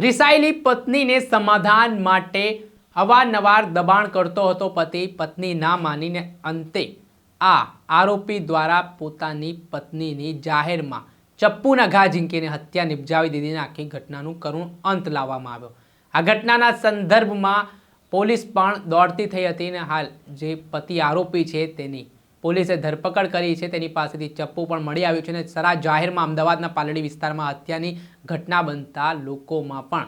રિસાયેલી પત્નીને સમાધાન માટે અવારનવાર દબાણ કરતો હતો પતિ. પત્ની ના માનીને અંતે આ આરોપી દ્વારા પોતાની પત્નીની જાહેરમાં ચપ્પુના ઘા ઝીંકીને હત્યા નિપજાવી દીધીને આખી ઘટનાનું કરુણ અંત લાવવામાં આવ્યો. આ ઘટનાના સંદર્ભમાં પોલીસ પણ દોડતી થઈ હતી અને હાલ જે પતિ આરોપી છે તેની પોલીસે ધરપકડ કરી છે. તેની પાસેથી ચપ્પુ પણ મળી આવ્યું છે અને સરા જાહેરમાં અમદાવાદના પાલડી વિસ્તારમાં હત્યાની ઘટના બનતા લોકોમાં પણ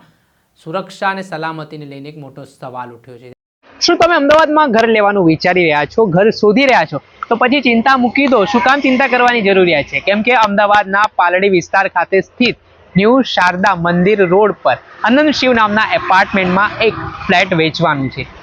સુરક્ષા અને સલામતીને લઈને એક મોટો સવાલ ઉઠ્યો છે. શું તમે અમદાવાદમાં ઘર લેવાનું વિચારી રહ્યા છો? ઘર શોધી રહ્યા છો? તો પછી ચિંતા મૂકી દો. શું કામ ચિંતા કરવાની જરૂરિયાત છે? કેમ કે અમદાવાદના પાલડી વિસ્તાર ખાતે સ્થિત ન્યૂ શારદા મંદિર રોડ પર અનંત શિવ નામના એપાર્ટમેન્ટમાં એક ફ્લેટ વેચવાનું છે.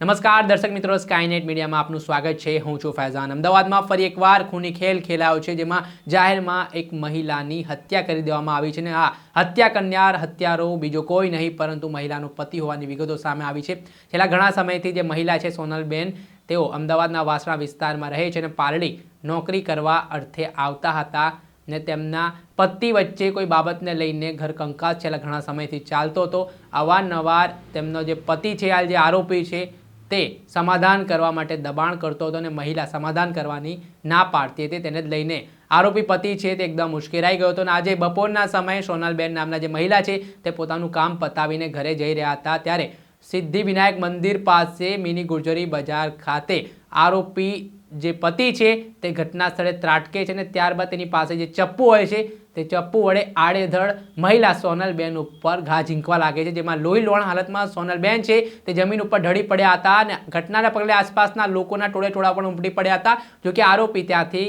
નમસ્કાર, દર્શક મિત્રો સ્કાયનેટ મીડિયામાં આપનું સ્વાગત છે. હું છું ફૈઝાન. અમદાવાદમાં ફરી એકવાર ખૂની ખેલ ખેલાયો છે, જેમાં જાહેરમાં એક મહિલાની હત્યા કરી દેવામાં આવી છે. અને આ હત્યા કરનાર હત્યારો બીજો કોઈ નહીં, પરંતુ મહિલાનો પતિ હોવાની વિગતો સામે આવી છે. છેલ્લા ઘણા સમયથી જે મહિલા છે, સોનલબેન, તેઓ અમદાવાદના વાસણા વિસ્તારમાં રહે છે અને પારડી નોકરી કરવા અર્થે આવતા હતા ને તેમના પતિ વચ્ચે કોઈ બાબતને લઈને ઘર કંકાસ છેલ્લા ઘણા સમયથી ચાલતો હતો. અવારનવાર તેમનો જે પતિ છે, આ જે આરોપી છે તે સમાધાન કરવા માટે દબાણ કરતો હતો અને મહિલા સમાધાન કરવાની ના પાડતી હતી તેને જ લઈને આરોપી પતિ છે તે એકદમ ઉશ્કેરાઈ ગયો હતો અને આજે બપોરના સમયે સોનલબેન નામના જે મહિલા છે તે પોતાનું કામ પતાવીને ઘરે જઈ રહ્યા હતા. ત્યારે સિદ્ધિ વિનાયક મંદિર પાસે મિની ગુર્જરી બજાર ખાતે આરોપી જે પતિ છે તે ઘટના સ્થળે ત્રાટકે છે અને ત્યારબાદ તેની પાસે જે ચપ્પુ હોય છે, તે ચપ્પુ વડે આડેધડ મહિલા સોનલબેન ઉપર ઘા ઝીંકવા લાગે છે, જેમાં લોહી લોણ હાલતમાં સોનલબેન છે, તે જમીન ઉપર ઢળી પડ્યા હતા અને ઘટનાના પગલે આસપાસના લોકોના ટોળે ટોળા પણ ઉમટી પડ્યા હતા, જોકે આરોપી ત્યાંથી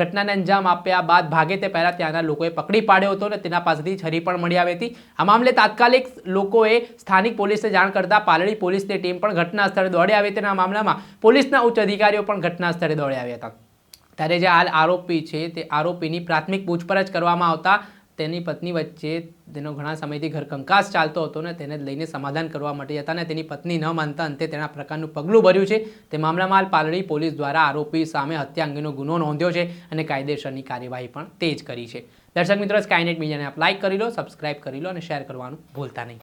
ઘટનાને અંજામ આપ્યા બાદ ભાગે તે પહેલાં ત્યાંના લોકોએ પકડી પાડ્યો હતો અને તેના પાસેથી છરી પણ મળી આવી હતી. આ મામલે તાત્કાલિક લોકોએ સ્થાનિક પોલીસને જાણ કરતા પાલડી પોલીસની ટીમ પણ ઘટના સ્થળે દોડી આવી તેના મામલામાં પોલીસના ઉચ્ચ અધિકારીઓ પણ ઘટના સ્થળે દોડી આવ્યા હતા. ત્યારે જે હાલ આરોપી છે તે આરોપીની પ્રાથમિક પૂછપરછ કરવામાં આવતા તેની પત્ની વચ્ચે તેનો ઘણા સમયથી ઘર કંકાસ ચાલતો હતો ને તેને લઈને સમાધાન કરવા માટે હતા ને તેની પત્ની ન માનતા અંતે તેના પ્રકારનું પગલું ભર્યું છે. તે મામલામાં હાલ પાલડી પોલીસ દ્વારા આરોપી સામે હત્યા અંગેનો ગુનો નોંધ્યો છે અને કાયદેસરની કાર્યવાહી પણ તેજ કરી છે. દર્શક મિત્રો સ્કાયનેટ મીડિયાને આપ લાઇક કરી લો સબસ્ક્રાઇબ કરી લો અને શેર કરવાનું ભૂલતા નહીં.